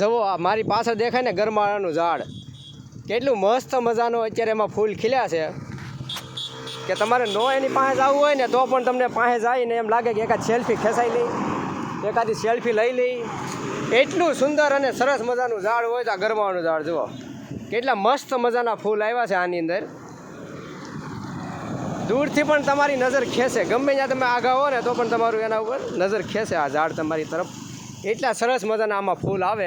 આ મારી પાછળ દેખાય ને ગરમાળાનું ઝાડ. કેટલું મસ્ત મજાનું અત્યારે એમાં ફૂલ ખીલ્યા છે. કે તમારે નો એની પાસે જવું હોય ને, તો પણ તમને પાસે જઈને એમ લાગે કે એકાદ સેલ્ફી ખેંચાઈ લઈ, એકાદી સેલ્ફી લઈ લઈ. એટલું સુંદર અને સરસ મજાનું ઝાડ હોય તો આ ગરમાવાનું ઝાડ, જુઓ. કેટલા મસ્ત મજાના ફૂલ આવ્યા છે આની અંદર. દૂરથી પણ તમારી નજર ખેંચે. ગમે ત્યાં તમે આગા હો ને, તો પણ તમારું એના ઉપર નજર ખેંચે આ ઝાડ તમારી તરફ. એટલા સરસ મજાના આમાં ફૂલ આવે.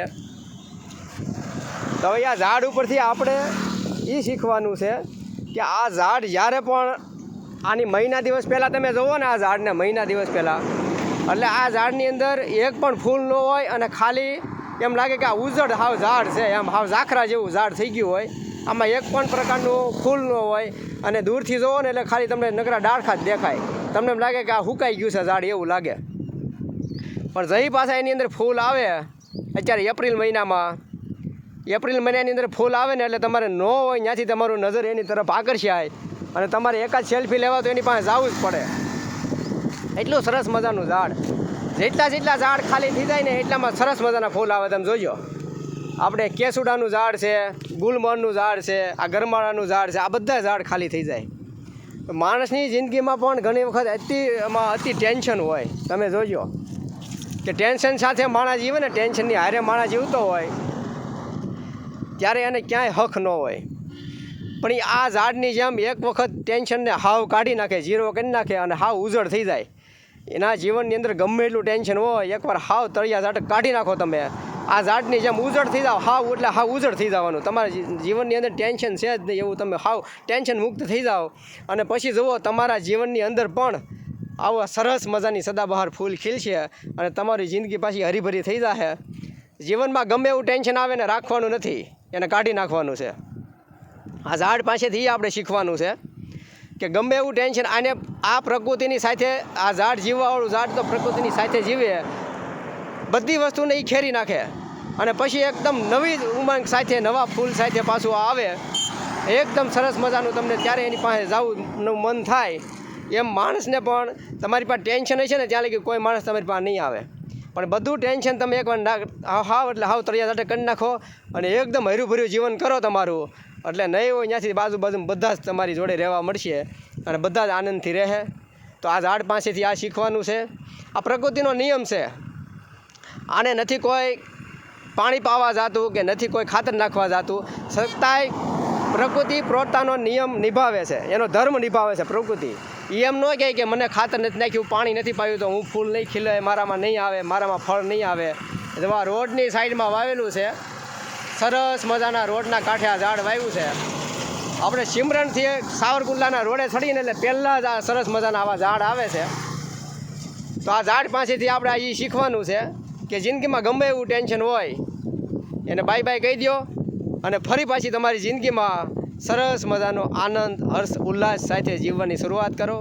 તો હવે આ ઝાડ ઉપરથી આપણે એ શીખવાનું છે કે આ ઝાડ જ્યારે પણ આની મહિના દિવસ પહેલાં તમે જુઓ ને આ ઝાડને મહિના દિવસ પહેલાં, એટલે આ ઝાડની અંદર એક પણ ફૂલ ન હોય અને ખાલી એમ લાગે કે આ ઉજળ હાવ ઝાડ છે, એમ હાવ ઝાખરા જેવું ઝાડ થઈ ગયું હોય, આમાં એક પણ પ્રકારનું ફૂલ ન હોય અને દૂરથી જુઓ ને એટલે ખાલી તમને નકરા ડાળખા જ દેખાય. તમને એમ લાગે કે આ હુકાઈ ગયું છે ઝાડ એવું લાગે. પણ જઈ પાછા એની અંદર ફૂલ આવે. અત્યારે એપ્રિલ મહિનામાં. એપ્રિલ મહિનાની અંદર ફૂલ આવે ને એટલે તમારે ન હોય, ત્યાંથી તમારું નજર એની તરફ આકર્ષાય. અને તમારે એકાદ સેલ્ફી લેવા તો એની પાસે જવું જ પડે. એટલું સરસ મજાનું ઝાડ. જેટલા જેટલા ઝાડ ખાલી થઈ જાય ને એટલામાં સરસ મજાના ફૂલ આવે, તમે જોજો. આપણે કેસુડાનું ઝાડ છે ગુલમોહરનું ઝાડ છે, આ ગરમાળાનું ઝાડ છે, આ બધા ઝાડ ખાલી થઈ જાય. માણસની જિંદગીમાં પણ ઘણી વખત અતિ અતિ ટેન્શન હોય. તમે જોજો. કે ટેન્શન સાથે માણસ જીવે ને ટેન્શનની હારે માણસ જીવતો હોય, ત્યારે એને ક્યાંય હક ન હોય. પણ એ આ ઝાડની જેમ એક વખત ટેન્શનને હાવ કાઢી નાખે, ઝીરો કરી નાખે અને હાવ ઉજળ થઈ જાય. એના જીવનની અંદર ગમે એટલું ટેન્શન હોય, એકવાર હાવ તળિયા ઝાડ કાઢી નાખો તમે. આ ઝાડની જેમ ઉજળ થઈ જાઓ, હાવ એટલે હાવ ઉજળ થઈ જવાનું. તમારા જીવનની અંદર ટેન્શન છે જ નહીં એવું તમે હાવ ટેન્શન મુક્ત થઈ જાઓ. અને પછી જુઓ, તમારા જીવનની અંદર પણ આવા સરસ મજાની સદાબહાર ફૂલ ખીલશે અને તમારી જિંદગી પાછી હરીભરી થઈ જશે જીવનમાં ગમે એવું ટેન્શન આવે ને રાખવાનું નથી, એને કાઢી નાખવાનું છે. આ ઝાડ પાસેથી આપણે શીખવાનું છે કે ગમે એવું ટેન્શન, આને આ પ્રકૃતિની સાથે, આ ઝાડ જીવવાવાળું ઝાડ તો પ્રકૃતિની સાથે જીવે. બધી વસ્તુને એ ખેરી નાખે અને પછી એકદમ નવી ઉમંગ સાથે, નવા ફૂલ સાથે પાછું આવે. એકદમ સરસ મજાનું તમને ત્યારે એની પાસે જવું મન થાય. એમ માણસને પણ તમારી પાસે ટેન્શન હશે ને ત્યાં લગી કોઈ માણસ તમારી પાસે નહીં આવે. પણ બધું ટેન્શન તમે એકવાર ના હાવ એટલે હાવ તળિયા સાથે કરી નાખો અને એકદમ હર્યુંભર્યું જીવન કરો તમારું. એટલે નહીં હોય ત્યાંથી બાજુ બાજુ બધા જ તમારી જોડે રહેવા મળશે અને બધા જ આનંદથી રહે. તો આ ઝાડ પાસેથી આ શીખવાનું છે. આ પ્રકૃતિનો નિયમ છે. આને નથી કોઈ પાણી પાવા જાતું કે નથી કોઈ ખાતર નાખવા જાતું. છતાંય પ્રકૃતિ પોતાનો નિયમ નિભાવે છે. એનો ધર્મ નિભાવે છે પ્રકૃતિ. એમ ન કહે કે મને ખાતર નથી નાખ્યું પાણી નથી પાયું તો હું ફૂલ નહીં ખીલે, મારામાં નહીં આવે, મારામાં ફળ નહીં આવે. આ રોડની સાઈડમાં વાવેલું છે. સરસ મજાના રોડના કાંઠે આ ઝાડ વાવ્યું છે. આપણે સિમરનથી સાવરકુંડલાના રોડે ચડીને એટલે પહેલાં જ આ સરસ મજાના આવા ઝાડ આવે છે. તો આ ઝાડ પાસેથી આપણે એ શીખવાનું છે કે જિંદગીમાં ગમે એવું ટેન્શન હોય એને બાય બાય કહી દો અને ફરી પાછી તમારી જિંદગીમાં સરસ મજાનો આનંદ હર્ષ ઉલ્લાસ સાથે જીવવાની શરૂઆત કરો.